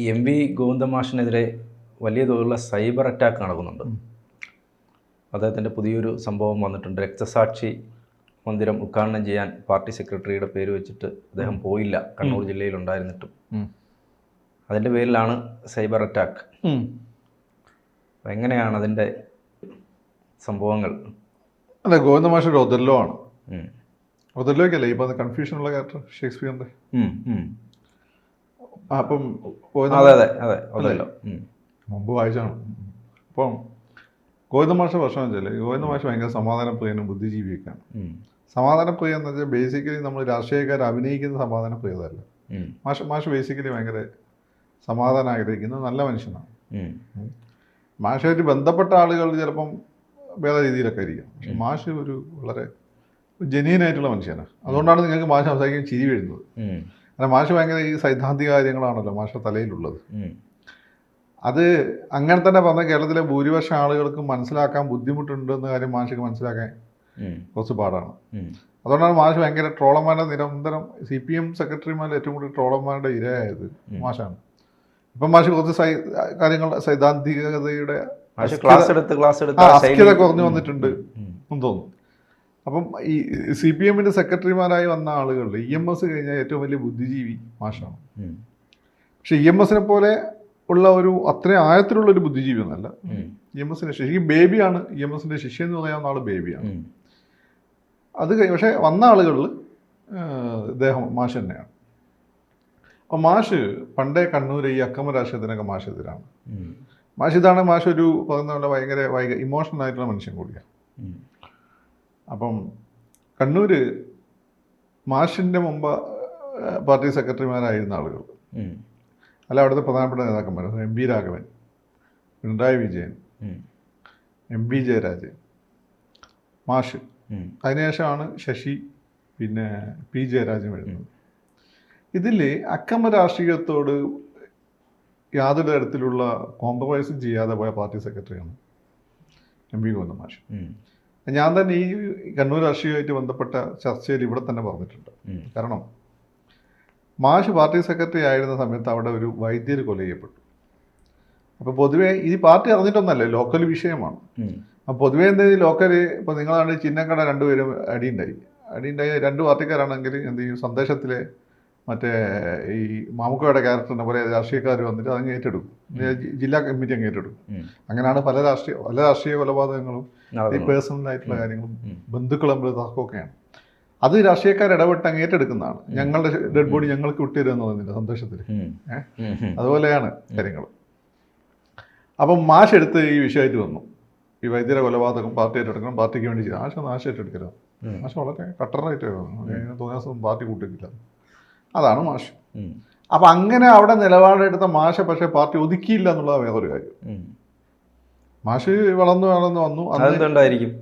ഈ M V ഗോവിന്ദമാഷിനെതിരെ വലിയ തോതിലുള്ള സൈബർ അറ്റാക്ക് നടക്കുന്നുണ്ട്. അദ്ദേഹത്തിന്റെ പുതിയൊരു സംഭവം വന്നിട്ടുണ്ട്. രക്തസാക്ഷി മന്ദിരം ഉദ്ഘാടനം ചെയ്യാൻ പാർട്ടി സെക്രട്ടറിയുടെ പേര് വെച്ചിട്ട് അദ്ദേഹം പോയില്ല. കണ്ണൂർ ജില്ലയിൽ ഉണ്ടായിരുന്നിട്ടും അതിന്റെ പേരിലാണ് സൈബർ അറ്റാക്ക്. അപ്പോൾ എങ്ങനെയാണ് അതിന്റെ സംഭവങ്ങൾ? അല്ല ഗോവിന്ദ മാഷ ഒരു ഒതല്ലോ ആണ്. ഒതല്ലോയ്ക്കല്ലേ? ഇപ്പൊ കൺഫ്യൂഷനുള്ള ക്യാരക്ടർ. ആ, അപ്പം അതെ അതെ അതെ അതല്ലോ. മുമ്പ് വായിച്ചാണ്. അപ്പം ഗോവിന്ദ മാഷ പ്രശ്നം വെച്ചാൽ ഗോവിന്ദ മാഷ ഭയങ്കര സമാധാനപ്രിയനും ബുദ്ധിജീവിയൊക്കെയാണ്. സമാധാനപ്രിയ എന്ന് വെച്ചാൽ ബേസിക്കലി നമ്മൾ രാഷ്ട്രീയക്കാർ അഭിനയിക്കുന്ന സമാധാനപ്രിയതല്ല. മാഷ മാഷ ബേസിക്കലി ഭയങ്കര സമാധാനം ആഗ്രഹിക്കുന്ന നല്ല മനുഷ്യനാണ്. മാഷായിട്ട് ബന്ധപ്പെട്ട ആളുകൾ ചിലപ്പം വേറെ രീതിയിലൊക്കെ ആയിരിക്കും. പക്ഷെ മാഷ് ഒരു വളരെ ജെന്യൻ ആയിട്ടുള്ള മനുഷ്യനാണ്. അതുകൊണ്ടാണ് നിങ്ങൾക്ക് മാഷ് സംസാരിക്കാൻ ചിരി വരുന്നത്. കാരണം മാഷ് ഭയങ്കര ഈ സൈദ്ധാന്തിക കാര്യങ്ങളാണല്ലോ മാഷ തലയിലുള്ളത്. അത് അങ്ങനെ തന്നെ പറഞ്ഞ കേരളത്തിലെ ഭൂരിപക്ഷം ആളുകൾക്ക് മനസ്സിലാക്കാൻ ബുദ്ധിമുട്ടുണ്ടെന്ന കാര്യം മാഷിക്ക് മനസ്സിലാക്കാൻ കുറച്ച് പാടാണ് അതുകൊണ്ടാണ് മാഷ് ഭയങ്കര ട്രോളന്മാരുടെ നിരന്തരം സി പി എം സെക്രട്ടറിമാരിൽ ഏറ്റവും കൂടുതൽ ട്രോളന്മാരുടെ ഇരയായത് മാഷാണ്. ഇപ്പം മാഷ് കുറച്ച് സൈ കാര്യങ്ങൾ സൈദ്ധാന്തികതയുടെ ക്ലാസ് എടുത്ത് ക്ലാസ് എടുത്ത് ആ ആ അസ്ഥിരത കുറഞ്ഞു വന്നിട്ടുണ്ട് എന്ന് തോന്നുന്നു. അപ്പം ഈ സി പി എമ്മിന്റെ സെക്രട്ടറിമാരായി വന്ന ആളുകളിൽ ഇ എം എസ് കഴിഞ്ഞാൽ ഏറ്റവും വലിയ ബുദ്ധിജീവി മാഷാണ് പക്ഷേ ഇ എം എസിനെ പോലെ ഉള്ള ഒരു അത്രയും ആഴത്തിലുള്ള ഒരു ബുദ്ധിജീവി ഒന്നല്ല. ഇ എം എസിന്റെ ശരിക്കും ബേബിയാണ് ഇ എം എസിന്റെ ശിഷ്യ എന്ന് പറയാവുന്ന ആൾ ബേബിയാണ്. അത് പക്ഷേ വന്ന ആളുകളിൽ ഇദ്ദേഹം മാഷ് തന്നെയാണ് അപ്പം മാഷ് പണ്ടേ കണ്ണൂർ ഈ അക്കമ രാഷ്ട്രീയത്തിനൊക്കെ മാഷ് എതിരാണ്. മാഷ് ഇതാണ് മാഷ് ഒരു പറയുന്ന പോലെ ഭയങ്കര ഭയങ്കര ഇമോഷണൽ ആയിട്ടുള്ള മനുഷ്യൻ കൂടിയാണ്. അപ്പം കണ്ണൂർ മാഷിന്റെ മുമ്പ് പാർട്ടി സെക്രട്ടറിമാരായിരുന്ന ആളുകൾ അല്ല അവിടുത്തെ പ്രധാനപ്പെട്ട നേതാക്കന്മാർ M V Raghavan Pinarayi Vijayan. M P Jayarajan മാഷ്. അതിനുശേഷമാണ് ശശി പിന്നെ പി ജയരാജൻ വരുന്നത് ഇതിൽ അക്രമ രാഷ്ട്രീയത്തോട് യാതൊരു തരത്തിലുള്ള കോംപ്രമൈസും ചെയ്യാതെ പോയ പാർട്ടി സെക്രട്ടറിയാണ് എം പി ഗോവിന്ദ മാഷ്. ഞാൻ തന്നെ ഈ കണ്ണൂർ രാഷ്ട്രീയമായിട്ട് ബന്ധപ്പെട്ട ചർച്ചയിൽ ഇവിടെ തന്നെ പറഞ്ഞിട്ടുണ്ട്. കാരണം മാഷ് പാർട്ടി സെക്രട്ടറി ആയിരുന്ന സമയത്ത് അവിടെ ഒരു വൈദ്യർ കൊല ചെയ്യപ്പെട്ടു. അപ്പോൾ പൊതുവേ ഈ പാർട്ടി അറിഞ്ഞിട്ടൊന്നല്ലേ ലോക്കൽ വിഷയമാണ്. അപ്പോൾ പൊതുവേ എന്ത് ലോക്കൽ ഇപ്പോൾ നിങ്ങളാണ് ചിന്നക്കട രണ്ടുപേരും അടിയുണ്ടായി. അടിയുണ്ടായി രണ്ട് പാർട്ടിക്കാരാണെങ്കിൽ എന്ത് ചെയ്യും? സന്ദേശത്തിലെ മറ്റേ ഈ മാമുക്കയുടെ ക്യാരക്ടറിനെ പോലെ രാഷ്ട്രീയക്കാർ വന്നിട്ട് അതങ്ങ് ഏറ്റെടുക്കും. ജില്ലാ കമ്മിറ്റി അങ്ങ് ഏറ്റെടുക്കും. അങ്ങനെയാണ് പല രാഷ്ട്രീയ പല രാഷ്ട്രീയ കൊലപാതകങ്ങളും ഈ. പേഴ്സണൽ ആയിട്ടുള്ള കാര്യങ്ങളും ബന്ധുക്കളും ബന്ധുക്കൾ തമ്മിൽ തർക്കമൊക്കെയാണ് അത് രാഷ്ട്രീയക്കാർ ഇടപെട്ട് അങ്ങ് ഏറ്റെടുക്കുന്നതാണ് ഞങ്ങളുടെ ഡെഡ് ബോഡി ഞങ്ങൾക്ക് വിട്ടുതരുക എന്ന് പറയുന്നില്ല സന്തോഷത്തിൽ. അതുപോലെയാണ് കാര്യങ്ങൾ അപ്പം മാഷ് എടുത്ത് ഈ വിഷയമായിട്ട് വന്നു. ഈ വൈദ്യര കൊലപാതകം പാർട്ടി ഏറ്റെടുക്കണം പാർട്ടിക്ക് വേണ്ടി ചെയ്തു ആശ നാശം ഏറ്റെടുക്കരുത്. മാഷ് വളരെ കട്ടറായിട്ട് തോന്നിയ ദിവസം പാർട്ടി കൂട്ടിക്കില്ല അതാണ് മാഷ്. അപ്പം അങ്ങനെ അവിടെ നിലപാടെടുത്ത മാഷ പക്ഷേ പാർട്ടി ഒതുക്കിയില്ല എന്നുള്ളതാണ് വേറൊരു കാര്യം. മാഷ് വളർന്നു വളർന്നു വന്നു. അതെന്തുണ്ടായിരിക്കും?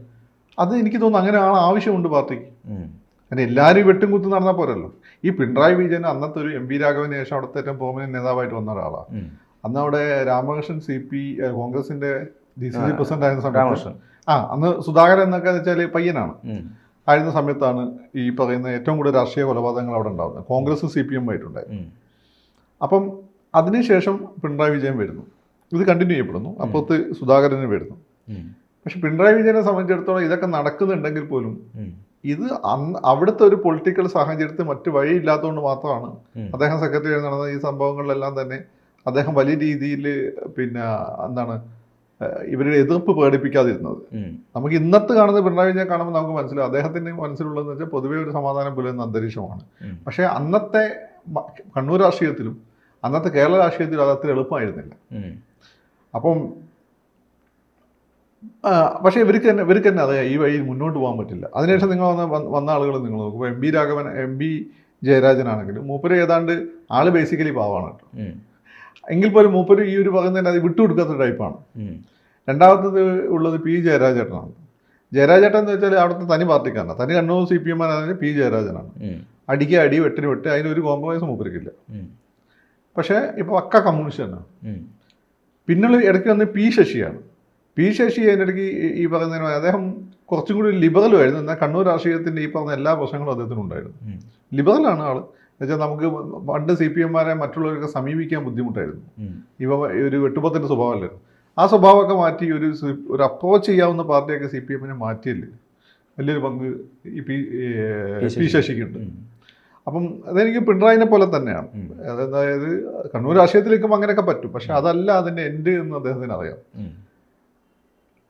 അത് എനിക്ക് തോന്നുന്നു അങ്ങനെ ആണ് ആവശ്യമുണ്ട് പാർട്ടിക്ക്. അങ്ങനെ എല്ലാവരും വെട്ടും കുത്തും നടന്നാൽ പോരല്ലോ. ഈ പിണറായി വിജയൻ അന്നത്തെ ഒരു എം പി രാഘവന് ശേഷം അവിടുത്തെ ഏറ്റവും പോമനെ നേതാവായിട്ട് വന്ന ഒരാളാണ് അന്ന് അവിടെ രാമകൃഷ്ണൻ സി പി കോൺഗ്രസിന്റെ ഡി സി സി പ്രസിഡന്റ് ആയിരുന്ന സമയത്ത് ആ അന്ന് സുധാകരൻ എന്നൊക്കെ വെച്ചാൽ പയ്യനാണ്. ആയിരുന്ന സമയത്താണ് ഈ പറയുന്ന ഏറ്റവും കൂടുതൽ രാഷ്ട്രീയ കൊലപാതകങ്ങൾ അവിടെ ഉണ്ടാകുന്നത് കോൺഗ്രസ് സി പി എം ആയിട്ടുണ്ടായിരുന്നു. അപ്പം അതിനുശേഷം പിണറായി വിജയൻ വരുന്നു. ഇത് കണ്ടിന്യൂ ചെയ്യപ്പെടുന്നു. അപ്പുറത്ത് സുധാകരന് വരുന്നു പക്ഷെ പിണറായി വിജയനെ സംബന്ധിച്ചിടത്തോളം ഇതൊക്കെ നടക്കുന്നുണ്ടെങ്കിൽ പോലും ഇത് അന്ന് അവിടുത്തെ ഒരു പൊളിറ്റിക്കൽ സാഹചര്യത്തിൽ മറ്റു വഴിയില്ലാത്തതുകൊണ്ട് മാത്രമാണ് അദ്ദേഹം സെക്രട്ടറി നടന്ന ഈ സംഭവങ്ങളിലെല്ലാം തന്നെ അദ്ദേഹം വലിയ രീതിയിൽ പിന്നെ എന്താണ് ഇവരുടെ എതിർപ്പ് പ്രകടിപ്പിക്കാതിരുന്നത്. നമുക്ക് ഇന്നത്തെ കാണുന്ന പിണറായി വിജയൻ കാണുമ്പോൾ നമുക്ക് മനസ്സിലാവും. അദ്ദേഹത്തിന്റെ മനസ്സിലുള്ളതെന്ന് വെച്ചാൽ പൊതുവേ ഒരു സമാധാനം പുലരുന്ന അന്തരീക്ഷമാണ്. പക്ഷെ അന്നത്തെ കണ്ണൂർ രാഷ്ട്രീയത്തിലും അന്നത്തെ കേരള രാഷ്ട്രീയത്തിലും അത് അത്ര എളുപ്പമായിരുന്നില്ല. അപ്പം പക്ഷെ ഇവർക്ക് തന്നെ ഇവർക്ക് തന്നെ അതെ ഈ വഴി മുന്നോട്ട് പോകാൻ പറ്റില്ല. അതിനുശേഷം നിങ്ങൾ വന്ന വന്ന- ആളുകൾ നിങ്ങൾ നോക്കും. M B Raghavan M B ജയരാജനാണെങ്കിലും മൂപ്പര് ഏതാണ്ട് ആൾ ബേസിക്കലി പാവാണ് കേട്ടോ. എങ്കിൽ പോലും മൂപ്പര് ഈ ഒരു പറയുന്നതിന് അത് വിട്ടുകൊടുക്കാത്ത ടൈപ്പാണ്. രണ്ടാമത്തത് ഉള്ളത് പി ജയരാജേട്ടനാണ്. ജയരാജേട്ടൻ എന്ന് വെച്ചാൽ അവിടുത്തെ തനി പാർട്ടിക്കാരനാണ് തനി കണ്ണൂർ സി പി എം ആണ് പി ജയരാജനാണ്. അടിക്ക് അടി വെട്ടിന് വെട്ട് അതിനൊരു കോംപ്രമൈസ് മൂപ്പരിക്കില്ല. പക്ഷേ ഇപ്പോൾ പക്ക കമ്മ്യൂണിസ്റ്റ് തന്നെ. പിന്നുള്ള ഇടയ്ക്ക് വന്ന് പി ശശിയാണ്. പി ശശി അതിന്റെ ഇടയ്ക്ക് ഈ- പറയുന്നതിന് അദ്ദേഹം കുറച്ചും കൂടി ലിബറലുമായിരുന്നു എന്നാൽ കണ്ണൂർ രാഷ്ട്രീയത്തിന്റെ ഈ പറഞ്ഞ എല്ലാ പ്രശ്നങ്ങളും അദ്ദേഹത്തിനുണ്ടായിരുന്നു. ലിബറലാണ് ആൾ. എന്നുവെച്ചാൽ നമുക്ക് പണ്ട് സി പി എംമാരെ മറ്റുള്ളവരൊക്കെ സമീപിക്കാൻ ബുദ്ധിമുട്ടായിരുന്നു. ഇവ ഒരു വെട്ടുപത്തിന്റെ സ്വഭാവമല്ലായിരുന്നു. ആ സ്വഭാവമൊക്കെ മാറ്റി ഒരു ഒരു അപ്രോച്ച് ചെയ്യാവുന്ന പാർട്ടിയൊക്കെ സി പി എമ്മിനെ മാറ്റിയല്ലേ? വലിയൊരു പങ്ക് ഈ പി പി ശശിക്കുണ്ട്. അപ്പം അതെനിക്ക് പിണറായിനെ പോലെ തന്നെയാണ്. അതായത് കണ്ണൂർ രാഷ്ട്രീയത്തിലേക്കും അങ്ങനെയൊക്കെ പറ്റും. പക്ഷെ അതല്ല അതിന്റെ എൻഡ് എന്ന് അദ്ദേഹത്തിന് അറിയാം.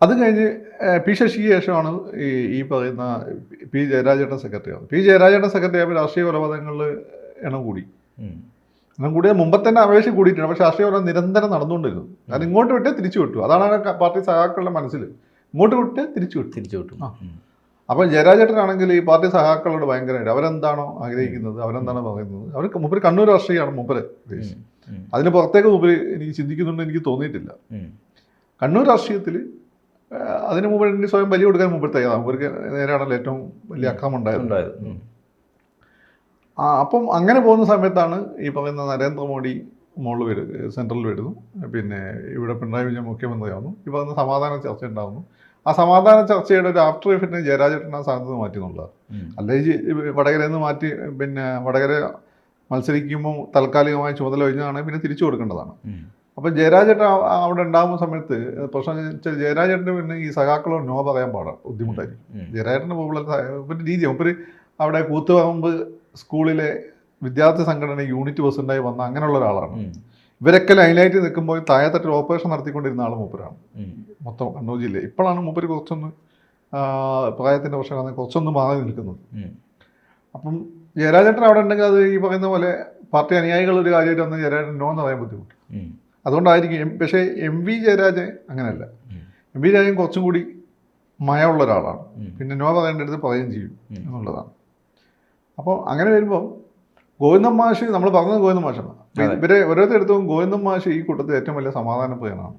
അത് കഴിഞ്ഞ് പി ശശിക്ക് ശേഷമാണ് ഈ ഈ പറയുന്ന പി ജയരാജേട്ടൻ സെക്രട്ടറി ആവുന്നത്. പി ജയരാജേട്ടൻ സെക്രട്ടറി ആയപ്പോൾ രാഷ്ട്രീയ കൊലപാതകങ്ങളിൽ എണ്ണം കൂടി. എണ്ണം കൂടിയ മുമ്പ് തന്നെ അപേക്ഷ കൂടിയിട്ടുണ്ട്. പക്ഷേ രാഷ്ട്രീയ കൊലപാതകം നിരന്തരം നടന്നുകൊണ്ടിരുന്നു. കാരണം ഇങ്ങോട്ട് വിട്ട് തിരിച്ചു വിട്ടു. അതാണ് പാർട്ടി സഹാക്കളുടെ മനസ്സിൽ. ഇങ്ങോട്ട് വിട്ട് തിരിച്ചു വിട്ടു. തിരിച്ചു വിട്ടു. അപ്പോൾ ജയരാജേട്ടനാണെങ്കിൽ ഈ പാർട്ടി സഹാക്കളോട് ഭയങ്കരമായിട്ട് അവരെന്താണോ ആഗ്രഹിക്കുന്നത്? അവരെന്താണോ പറയുന്നത്? അവർ മുപ്പര് കണ്ണൂർ രാഷ്ട്രീയമാണ് മുപ്പര്. അതിന് പുറത്തേക്ക് മുമ്പ് എനിക്ക് ചിന്തിക്കുന്നുണ്ട് എനിക്ക് തോന്നിയിട്ടില്ല. കണ്ണൂർ രാഷ്ട്രീയത്തിൽ അതിന് മുമ്പ് എനിക്ക് സ്വയം ബലി കൊടുക്കാൻ മുമ്പ് തയ്യാറാണ് മുമ്പർക്ക് നേരെയാണല്ലോ ഏറ്റവും വലിയ അക്രമം ഉണ്ടായത്. ഉണ്ടായത് ആ അപ്പം അങ്ങനെ പോകുന്ന സമയത്താണ് ഈ പറയുന്ന നരേന്ദ്രമോദി മുകളിൽ വരും സെൻട്രലിൽ വരുന്നു. പിന്നെ ഇവിടെ പിണറായി വിജയൻ മുഖ്യമന്ത്രിയാവുന്നു. ഈ പറയുന്ന സമാധാന ചർച്ച ഉണ്ടാകുന്നു ആ സമാധാന ചർച്ചയുടെ ഒരു ആഫ്റ്റർ ഇഫക്റ്റ് ജയരാജേട്ടൻ ആ സ്ഥാനത്ത് നിന്ന് മാറ്റി എന്നുള്ളതാണ് അല്ലെങ്കിൽ അല്ലെ വടകരയിൽ നിന്ന് മാറ്റി പിന്നെ വടകര മത്സരിക്കുമ്പോൾ താൽക്കാലികമായി ചുമതല ഒഴിഞ്ഞതാണ് പിന്നെ തിരിച്ചു കൊടുക്കേണ്ടതാണ് ഉം. അപ്പം ജയരാജേട്ടൻ അവിടെ ഉണ്ടാകുന്ന സമയത്ത് പ്രശ്നം വെച്ചാൽ ജയരാജേട്ടന് പിന്നെ ഈ സഖാക്കളോ നോ പറയാൻ പാടാം ബുദ്ധിമുട്ടായിരിക്കും. ജയരാജേട്ടന്റെ പോലുള്ള ഒരു രീതി ഒപ്പര് അവിടെ കൂത്തുപറമ്പ് സ്കൂളിലെ വിദ്യാർത്ഥി സംഘടന യൂണിറ്റ് പ്രസിഡന്റായി വന്ന അങ്ങനെയുള്ള ഒരാളാണ്. ഇവരൊക്കെ ലൈനായിട്ട് നിൽക്കുമ്പോൾ താഴെത്തട്ടിൽ ഓപ്പറേഷൻ നടത്തിക്കൊണ്ടിരുന്ന ആൾ മൂപ്പരാണ്. മൊത്തം കണ്ണൂർ ജില്ല. ഇപ്പോഴാണ് മൂപ്പര് കുറച്ചൊന്ന് പ്രായത്തിന്റെ പ്രശ്നം കുറച്ചൊന്ന് മാറി നിൽക്കുന്നത്. അപ്പം ജയരാജേട്ടൻ അവിടെ ഉണ്ടെങ്കിൽ അത് ഈ പറയുന്ന പോലെ പാർട്ടി അനുയായികൾ ഒരു കാര്യമായിട്ട് വന്ന് ജയരാജൻ നോ എന്ന് പറയാൻ ബുദ്ധിമുട്ട്. അതുകൊണ്ടായിരിക്കും എം- പക്ഷേ എം വി ജയരാജൻ അങ്ങനെയല്ല. എം വി ജയരാജൻ കുറച്ചും കൂടി മയമുള്ള ഒരാളാണ്. പിന്നെ നോ പറയേണ്ട അടുത്ത് പറയുകയും ചെയ്യും. എന്നുള്ളതാണ്. അപ്പോൾ അങ്ങനെ വരുമ്പോൾ ഗോവിന്ദൻ മാഷ് നമ്മൾ പറഞ്ഞത് ഗോവിന്ദൻ മാഷാണ്. ഇവരെ ഓരോരുത്തരെടുത്തും ഗോവിന്ദൻ മാഷ് ഈ കൂട്ടത്തിൽ ഏറ്റവും വലിയ സമാധാന പ്രിയനാണ്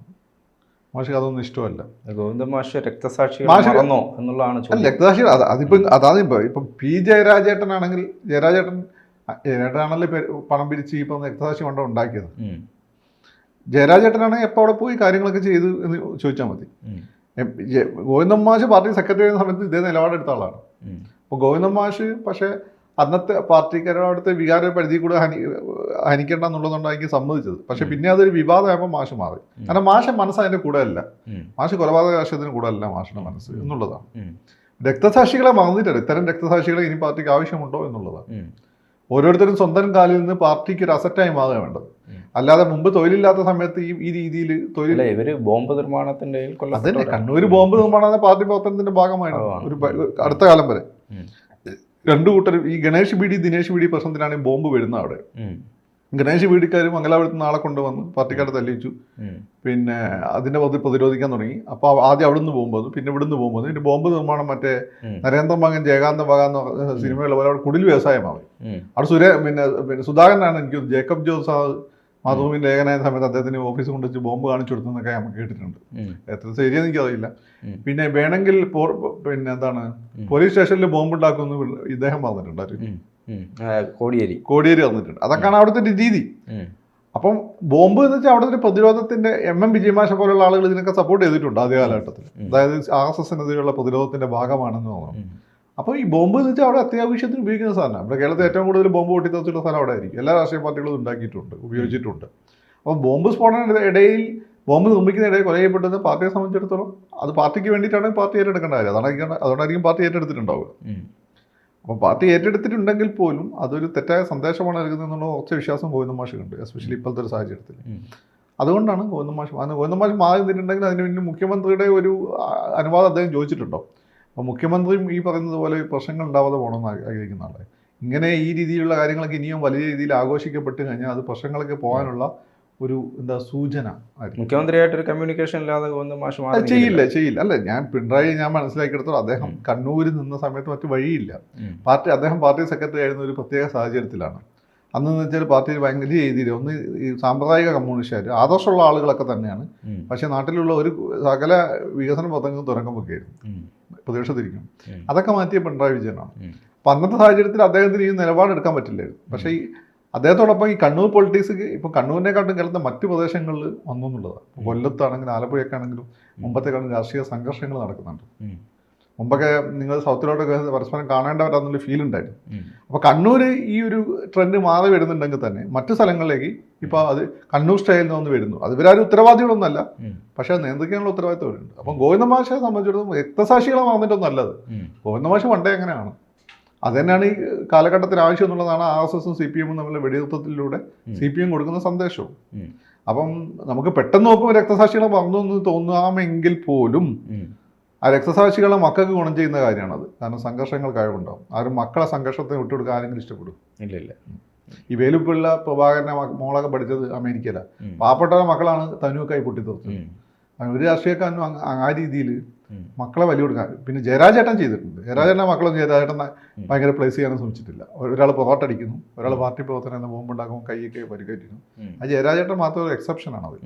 മാഷ് അതൊന്നും ഇഷ്ടമല്ല ഗോവിന്ദൻ മാഷ് രക്തസാക്ഷി മറന്നോ എന്നുള്ളതാണ് രക്തസാക്ഷി അതിപ്പോ അതാണ് ഇപ്പൊ ഇപ്പം പി ജയരാജേട്ടനാണെങ്കിൽ ജയരാജേട്ടൻ ജയരാജേട്ടനാണല്ലോ പണം പിരിച്ച് ഇപ്പൊ രക്തസാക്ഷി മണ്ഡലം ഉണ്ടാക്കിയത്. ജയരാജേട്ടനാണെങ്കിൽ എപ്പോൾ അവിടെ പോയി കാര്യങ്ങളൊക്കെ ചെയ്തു എന്ന് ചോദിച്ചാൽ മതി. ഗോവിന്ദൻ മാഷ് പാർട്ടി സെക്രട്ടറി ആയിരുന്ന സമയത്ത് ഇതേ നിലപാടെടുത്ത ആളാണ്. അപ്പോൾ ഗോവിന്ദൻ മാഷ് പക്ഷേ അന്നത്തെ പാർട്ടിക്കാരുടെ അവിടുത്തെ വികാര പരിധി കൂടെ ഹനി ഹനിക്കേണ്ട എന്നുള്ളതുകൊണ്ടായിരിക്കും സമ്മതിച്ചത്. പക്ഷെ പിന്നെ അതൊരു വിവാദമായപ്പോൾ മാഷ് മാറി. കാരണം മാഷ മനസ്സ് അതിന്റെ കൂടെ അല്ല മാഷ് കൊലപാതക രാഷ്ട്രീയത്തിന് കൂടെ അല്ല മാഷിന്റെ മനസ്സ് എന്നുള്ളതാണ്. രക്തസാക്ഷികളെ മറന്നിട്ടില്ല. ഇത്തരം രക്തസാക്ഷികളെ ഇനി പാർട്ടിക്ക് ആവശ്യമുണ്ടോ എന്നുള്ളതാണ്. ഓരോരുത്തരും സ്വന്തം കാലിൽ നിന്ന് പാർട്ടിക്ക് ഒരു അസറ്റായി മാറുക വേണ്ടത്. അല്ലാതെ മുമ്പ് തൊഴിലില്ലാത്ത സമയത്ത് ഈ ഈ രീതിയിൽ തൊഴിൽ ഇവർ ബോംബ് നിർമ്മാണത്തിന്റെ അതന്നെ കണ്ണൂർ ബോംബ് നിർമ്മാണ പാർട്ടി പ്രവർത്തനത്തിന്റെ ഭാഗമായിരുന്നു ഒരു അടുത്ത കാലം വരെ. രണ്ടു കൂട്ടരും ഈ ഗണേഷ് ബീഡി ദിനേശ് ബീഡി പ്രശ്നത്തിനാണ് ഈ ബോംബ് വരുന്നത് അവിടെ. ഗണേശ് ബീഡിക്കാർ മംഗലാപുരത്ത് നാളെ കൊണ്ടുവന്ന് പാർട്ടിക്കാരെ തല്ലിച്ചു. പിന്നെ അതിനെ പതി പ്രതിരോധിക്കാൻ തുടങ്ങി. അപ്പോൾ ആദ്യം അവിടെ നിന്ന് പോകുമ്പോൾ പിന്നെ ഇവിടെ നിന്ന് പോകുമ്പോൾ പിന്നെ ബോംബ് നിർമ്മാണം മറ്റേ നരേന്ദ്ര മകൻ ജയകാന്ത മക എന്ന സിനിമകൾ സിനിമയുള്ള പോലെ അവിടെ കുടിൽ വ്യവസായമാവും അവിടെ സുരേ പിന്നെ പിന്നെ സുധാകരനാണ് എനിക്ക് ജേക്കബ് ജോസ് മാതൃഭൂമിന്റെ ലേഖനായ സമയത്ത് അദ്ദേഹത്തിന് ഓഫീസ് കൊണ്ടുവച്ച് ബോംബ് കാണിച്ചു കൊടുത്തെന്നൊക്കെ നമുക്ക് കേട്ടിട്ടുണ്ട്. എത്ര ശരിയെന്ന് എനിക്കറിയില്ല. പിന്നെ വേണമെങ്കിൽ പിന്നെ എന്താണ് പോലീസ് സ്റ്റേഷനിൽ ബോംബ് ഉണ്ടാക്കുമെന്ന് ഇദ്ദേഹം പറഞ്ഞിട്ടുണ്ട് കോടിയേരി. കോടിയേരി പറഞ്ഞിട്ടുണ്ട് അതൊക്കെയാണ് അവിടുത്തെ രീതി. അപ്പം ബോംബ് എന്ന് വെച്ചാൽ അവിടുത്തെ പ്രതിരോധത്തിന്റെ എം എം വിജയമാഷ പോലുള്ള ആളുകൾ ഇതിനൊക്കെ സപ്പോർട്ട് ചെയ്തിട്ടുണ്ട് ആദ്യ കാലഘട്ടത്തിൽ അതായത് ആർ എസ് എസിനെതിരെയുള്ള പ്രതിരോധത്തിന്റെ ഭാഗമാണെന്ന് തോന്നുന്നു. അപ്പോൾ ഈ ബോംബ് എന്ന് വെച്ചാൽ അവിടെ അത്യാവശ്യത്തിന് ഉപയോഗിക്കുന്ന സാധനമാണ് നമ്മുടെ കേരളത്തിൽ ഏറ്റവും കൂടുതൽ ബോംബ് പൊട്ടിത്തെറിച്ചുള്ള സ്ഥലം അവിടെ ആയിരിക്കും. എല്ലാ രാഷ്ട്രീയ പാർട്ടികളും ഉണ്ടാക്കിയിട്ടുണ്ട് ഉപയോഗിച്ചിട്ടുണ്ട്. അപ്പോൾ ബോംബ് സ്ഫോടന ഇടയിൽ ബോംബ് നിർമ്മിക്കുന്ന ഇടയിൽ കൊല ചെയ്യപ്പെട്ടത് പാർട്ടിയെ സംബന്ധിച്ചിടത്തോളം അത് പാർട്ടിക്ക് വേണ്ടിയിട്ടാണ് പാർട്ടി ഏറ്റെടുക്കേണ്ട കാര്യം. അതായിരിക്കും അതുകൊണ്ടായിരിക്കും പാർട്ടി ഏറ്റെടുത്തിട്ടുണ്ടാവുക. അപ്പോൾ പാർട്ടി ഏറ്റെടുത്തിട്ടുണ്ടെങ്കിൽ പോലും അതൊരു തെറ്റായ സന്ദേശമാണ് നൽകുന്നത് എന്നുള്ള കുറച്ച് വിശ്വാസം ഗോവിന്ദ മാഷിക്കുണ്ട് എസ്പെഷ്യലി ഇപ്പോഴത്തെ ഒരു സാഹചര്യത്തിൽ. അതുകൊണ്ടാണ് ഗോവിന്ദ മാഷ് ഗോവിന്ദ മാഷ് മാറി നിന്നിട്ടുണ്ടെങ്കിൽ അതിന് മുഖ്യമന്ത്രിയുടെ ഒരു അനുവാദം അദ്ദേഹം ചോദിച്ചിട്ടുണ്ടോ? അപ്പോൾ മുഖ്യമന്ത്രിയും ഈ പറയുന്നത് പോലെ പ്രശ്നങ്ങൾ ഉണ്ടാവാതെ പോകണമെന്ന് ആഗ്ര- ആഗ്രഹിക്കുന്ന ആളെ ഇങ്ങനെ ഈ രീതിയിലുള്ള കാര്യങ്ങളൊക്കെ ഇനിയും വലിയ രീതിയിൽ ആഘോഷിക്കപ്പെട്ട് കഴിഞ്ഞാൽ അത് പ്രശ്നങ്ങളൊക്കെ പോകാനുള്ള ഒരു എന്താ സൂചന മുഖ്യമന്ത്രിയായിട്ടൊരു കമ്മ്യൂണിക്കേഷൻ ഇല്ലാതെ ഒന്നും ചെയ്യില്ല ചെയ്യില്ല. അല്ല ഞാൻ പിണറായി ഞാൻ മനസ്സിലാക്കിയെടുത്തോളം അദ്ദേഹം കണ്ണൂരിൽ നിന്ന സമയത്ത് മറ്റു വഴിയില്ല. പാർട്ടി അദ്ദേഹം പാർട്ടി സെക്രട്ടറി ആയിരുന്ന ഒരു പ്രത്യേക സാഹചര്യത്തിലാണ്. അന്ന് വെച്ചാൽ പാർട്ടിയിൽ ഭയങ്കര രീതിയിൽ ഒന്ന് ഈ സാമ്പ്രദായിക കമ്മ്യൂണിസ്റ്റുകാർ ആദർശമുള്ള ആളുകളൊക്കെ തന്നെയാണ്. പക്ഷേ നാട്ടിലുള്ള ഒരു സകല വികസന പ്രവർത്തനങ്ങളും തുറക്കം വെക്കുകയായിരുന്നു. പ്രതിപക്ഷത്തിരിക്കും. അതൊക്കെ മാറ്റിയ പിണറായി വിജയനാണ്. അപ്പം അന്നത്തെ സാഹചര്യത്തിൽ അദ്ദേഹത്തിന് ഈ നിലപാടെടുക്കാൻ പറ്റില്ലായിരുന്നു. പക്ഷേ ഈ അദ്ദേഹത്തോടൊപ്പം ഈ കണ്ണൂർ പൊളിറ്റിക്സ് ഇപ്പം കണ്ണൂരിനെക്കാട്ടും കേരളത്തെ മറ്റു പ്രദേശങ്ങളിൽ വന്നു എന്നുള്ളതാണ് കൊല്ലത്താണെങ്കിലും ആലപ്പുഴയൊക്കെ ആണെങ്കിലും മുമ്പത്തെക്കാളും രാഷ്ട്രീയ സംഘർഷങ്ങൾ നടക്കുന്നുണ്ട്. മുമ്പൊക്കെ നിങ്ങൾ സൗത്തിലോട്ടൊക്കെ പരസ്പരം കാണേണ്ടവരാന്നുള്ള ഫീൽ ഉണ്ടായിരുന്നു. അപ്പൊ അപ്പോൾ കണ്ണൂർ ഈ ഒരു ട്രെൻഡ് മാറി വരുന്നുണ്ടെങ്കിൽ തന്നെ മറ്റു സ്ഥലങ്ങളിലേക്ക് ഇപ്പോൾ അത് കണ്ണൂർ സ്റ്റൈലിൽ നിന്ന് വരുന്നു. അത് ഇവരാരും ഉത്തരവാദികളൊന്നുമല്ല. അല്ല പക്ഷേ നിയന്ത്രിക്കാനുള്ള ഉത്തരവാദിത്വം അവരുണ്ട് അപ്പം ഗോവിന്ദ മാഷയെ സംബന്ധിച്ചിടത്തോളം രക്തസാക്ഷികളെ മറന്നിട്ടൊന്നും നല്ലത്. ഗോവിന്ദമാഷ ഗോവിന്ദ മാഷ് പണ്ടേ എങ്ങനെയാണ് അത് തന്നെയാണ് ഈ കാലഘട്ടത്തിൽ ആവശ്യം എന്നുള്ളതാണ് ആർ എസ് എസും സി പി എമ്മും തമ്മിലുള്ള വെടിനിർത്തത്തിലൂടെ. സി പി എം കൊടുക്കുന്ന സന്ദേശവും. അപ്പം നമുക്ക് പെട്ടെന്ന് നോക്കുമ്പോൾ രക്തസാക്ഷികളെ മറന്നു എന്ന് തോന്നാമെങ്കിൽ പോലും. ആ രക്തസാക്ഷികളെ മക്കൾക്ക് ഗുണം ചെയ്യുന്ന കാര്യമാണത്. കാരണം സംഘർഷങ്ങൾ കഴിവുണ്ടാവും ആരും മക്കളെ സംഘർഷത്തെ വിട്ടുകൊടുക്കാൻ ആരെങ്കിലും ഇഷ്ടപ്പെടും. ഇല്ല ഇല്ല. ഈ വേലുപ്പിള്ള പ്രഭാകരനെ മോളൊക്കെ പഠിച്ചത് അമേരിക്കയിലാണ് പാവപ്പെട്ടവരുടെ പാവപ്പെട്ട മക്കളാണ് തനുവൊക്കെ. അങ്ങനെ ഒരു രാഷ്ട്രീയക്കാരനും ആ രീതിയിൽ മക്കളെ വലിയ കൊടുക്കാൻ. പിന്നെ ജയരാജേട്ടൻ ചെയ്തിട്ടുണ്ട്. ജയരാജേട്ടന്റെ മക്കളൊന്നും ജയരാജേട്ടനെ ഭയങ്കര പ്ലേസ് ചെയ്യാനും ശ്രമിച്ചിട്ടില്ല. ഒരാൾ പൊറോട്ടടിക്കുന്നു. ഒരാൾ പാർട്ടി പ്രവർത്തനം എന്ന ബോംബുണ്ടാക്കുമ്പോൾ കൈയൊക്കെ പരിക്കേറ്റിരുന്നു. ആ ജയരാജേട്ടൻ മാത്രം ഒരു എക്സെപ്ഷനാണ് അത്.